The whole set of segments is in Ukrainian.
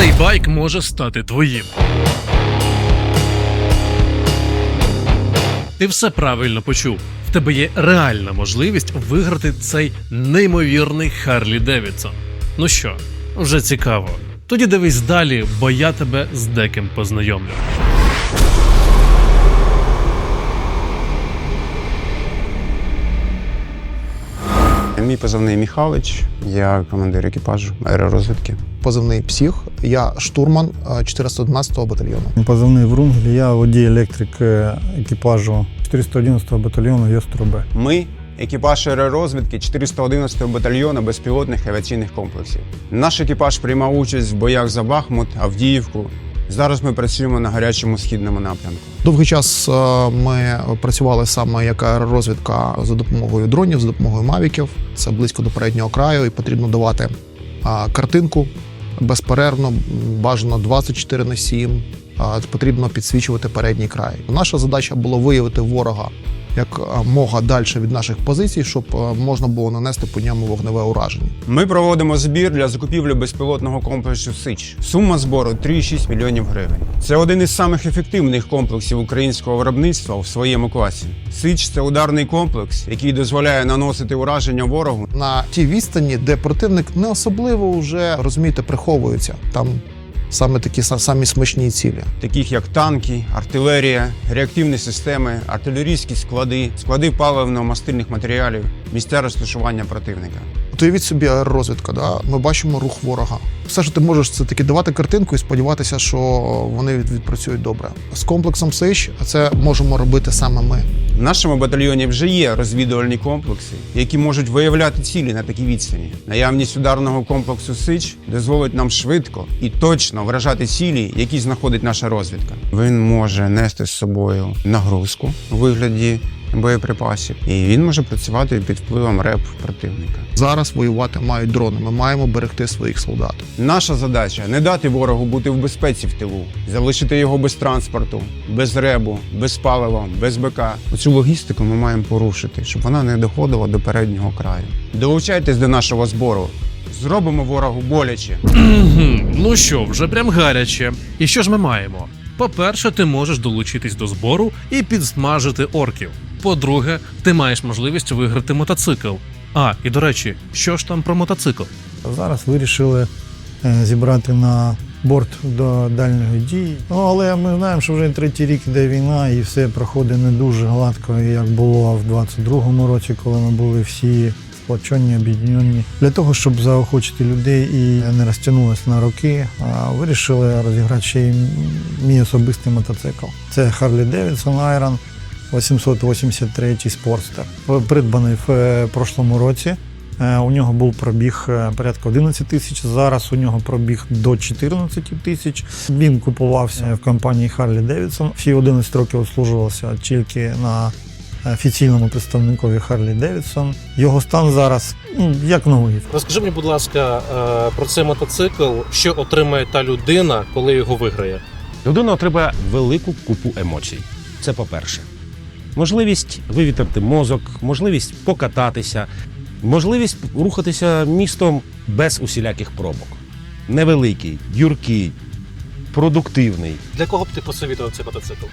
цей байк може стати твоїм. Ти все правильно почув. В тебе є реальна можливість виграти цей неймовірний Харлі Девідсон. Ну що, вже цікаво. Тоді дивись далі, бо я тебе з деким познайомлю. Мій позивний Михайлович, я командир екіпажу аеророзвідки. позивний псих. Я штурман е, 411-го батальйону. Позивний Врунгель, я водій електрик е, екіпажу 411-го батальйону Йостроби. Ми екіпаж аеророзвідки 411 батальйону безпілотних авіаційних комплексів. Наш екіпаж приймав участь в боях за Бахмут, Авдіївку. Зараз ми працюємо на гарячому східному напрямку. Довгий час е, ми працювали саме як аеророзвідка за допомогою дронів, за допомогою мавіків. Це близько до переднього краю, і потрібно давати картинку безперервно, бажано 24 на 7. Потрібно підсвічувати передній край. Наша задача була виявити ворога як мога далі від наших позицій, щоб можна було нанести по ньому вогневе ураження. Ми проводимо збір для закупівлі безпілотного комплексу Сич. Сума збору 3,6 мільйонів гривень. Це один із самих ефективних комплексів українського виробництва у своєму класі. Сич це ударний комплекс, який дозволяє наносити ураження ворогу на тій відстані, де противник не особливо вже розумієте, приховується. Там саме такі самі смачні цілі. таких як танки, артилерія, реактивні системи, артилерійські склади, склади паливно-мастильних матеріалів, місця розташування противника. От уявіть собі аеророзвідка, да? ми бачимо рух ворога. Все, що ти можеш, це таки давати картинку і сподіватися, що вони від- відпрацюють добре. З комплексом СИЧ це можемо робити саме ми. В нашому батальйоні вже є розвідувальні комплекси, які можуть виявляти цілі на такій відстані. Наявність ударного комплексу Сич дозволить нам швидко і точно вражати цілі, які знаходить наша розвідка. Він може нести з собою нагрузку у вигляді боєприпасів, і він може працювати під впливом реп противника. Зараз воювати мають дрони. Ми маємо берегти своїх солдат. Наша задача не дати ворогу бути в безпеці в тилу, залишити його без транспорту, без ребу, без палива, без БК. Цю логістику ми маємо порушити, щоб вона не доходила до переднього краю. Долучайтесь до нашого збору. Зробимо ворогу боляче. Ну що, вже прям гаряче. І що ж ми маємо? По-перше, ти можеш долучитись до збору і підсмажити орків. По-друге, ти маєш можливість виграти мотоцикл. А, і до речі, що ж там про мотоцикл? Зараз вирішили е, зібрати на борт до дальньої дії. Ну, але ми знаємо, що вже третій рік йде війна, і все проходить не дуже гладко, як було в 22-му році, коли ми були всі сплочені, об'єднані. Для того, щоб заохочити людей і не розтягнулося на роки, вирішили розіграти ще й мій особистий мотоцикл. Це Harley Davidson Iron 883 Sportster, придбаний в е, прошлому році. Е, У нього був пробіг е, порядка 11 тисяч. Зараз у нього пробіг до 14 тисяч. Він купувався в компанії Harley Davidson. Всі 11 років служувався тільки на офіційному представникові Harley Davidson. Його стан зараз ну, як новий. Розкажи мені, будь ласка, е, про цей мотоцикл, що отримає та людина, коли його виграє. Людина отримає велику купу емоцій. Це по-перше. Можливість вивітрити мозок, можливість покататися, можливість рухатися містом без усіляких пробок. Невеликий, юркий, продуктивний. Для кого б ти посовітував цей мотоцикл?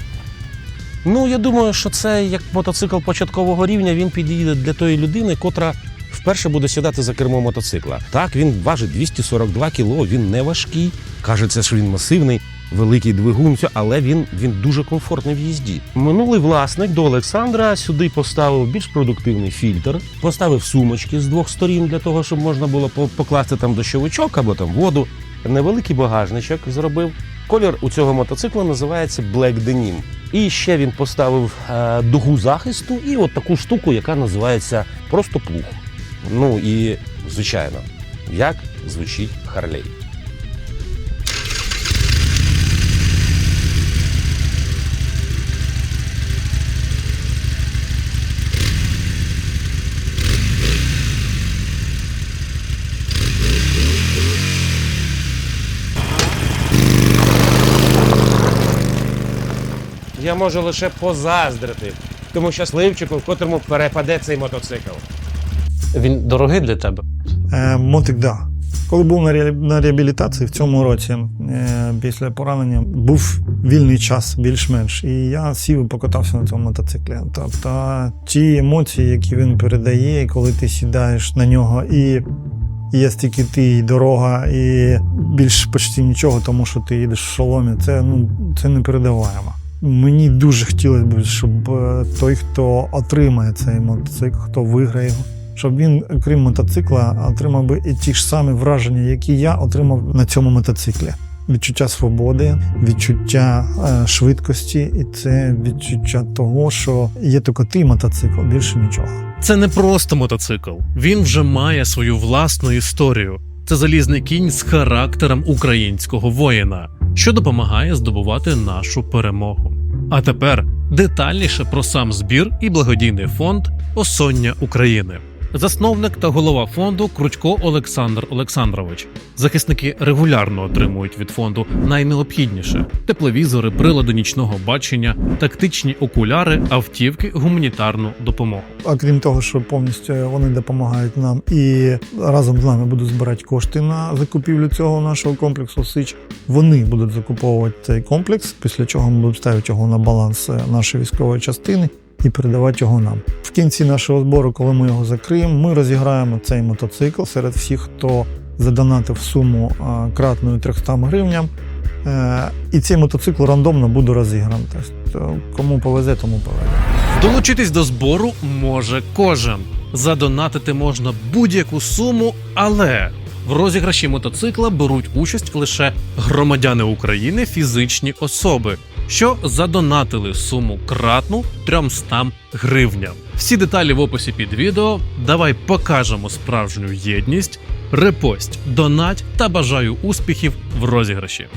Ну, я думаю, що це як мотоцикл початкового рівня, він підійде для тої людини, котра вперше буде сідати за кермо мотоцикла. Так, він важить 242 кіло, він не важкий. Кажеться, що він масивний, великий двигун, але він, він дуже комфортний в їзді. Минулий власник до Олександра сюди поставив більш продуктивний фільтр, поставив сумочки з двох сторін для того, щоб можна було покласти там дощовичок або там воду. Невеликий багажничок зробив. Колір у цього мотоцикла називається Black Denim. І ще він поставив е, дугу захисту і от таку штуку, яка називається просто плуг. Ну і звичайно, як звучить Харлей. Я можу лише позаздрити тому щасливчику, в котрому перепаде цей мотоцикл. Він дорогий для тебе. Е, мотик, да. Коли був на реабі- на реабілітації в цьому році, е, після поранення, був вільний час більш-менш. І я сів і покатався на цьому мотоциклі. Тобто ті емоції, які він передає, коли ти сідаєш на нього і. Є стільки ти і дорога, і більш почти нічого, тому що ти їдеш в шоломі. Це ну це непередаваємо. Мені дуже хотілося б, щоб е, той, хто отримає цей мотоцикл, хто виграє його, щоб він, крім мотоцикла, отримав би і ті ж самі враження, які я отримав на цьому мотоциклі. Відчуття свободи, відчуття е, швидкості, і це відчуття того, що є тільки ти мотоцикл, більше нічого. Це не просто мотоцикл. Він вже має свою власну історію. Це залізний кінь з характером українського воїна, що допомагає здобувати нашу перемогу. А тепер детальніше про сам збір і благодійний фонд Осоння України. Засновник та голова фонду Кручко Олександр Олександрович. Захисники регулярно отримують від фонду найнеобхідніше: тепловізори, прилади нічного бачення, тактичні окуляри, автівки, гуманітарну допомогу. Окрім того, що повністю вони допомагають нам і разом з нами будуть збирати кошти на закупівлю цього нашого комплексу Сич. Вони будуть закуповувати цей комплекс, після чого ми будемо ставити його на баланс нашої військової частини і передавати його нам. В кінці нашого збору, коли ми його закриємо, ми розіграємо цей мотоцикл серед всіх, хто задонатив суму е, кратною 300 гривням. Е, І цей мотоцикл рандомно буде розіграний. Тобто, кому повезе, тому повезе. Долучитись до збору може кожен. Задонатити можна будь-яку суму, але в розіграші мотоцикла беруть участь лише громадяни України, фізичні особи, що задонатили суму кратну 300 гривням. Всі деталі в описі під відео. Давай покажемо справжню єдність, репость, донать та бажаю успіхів в розіграші.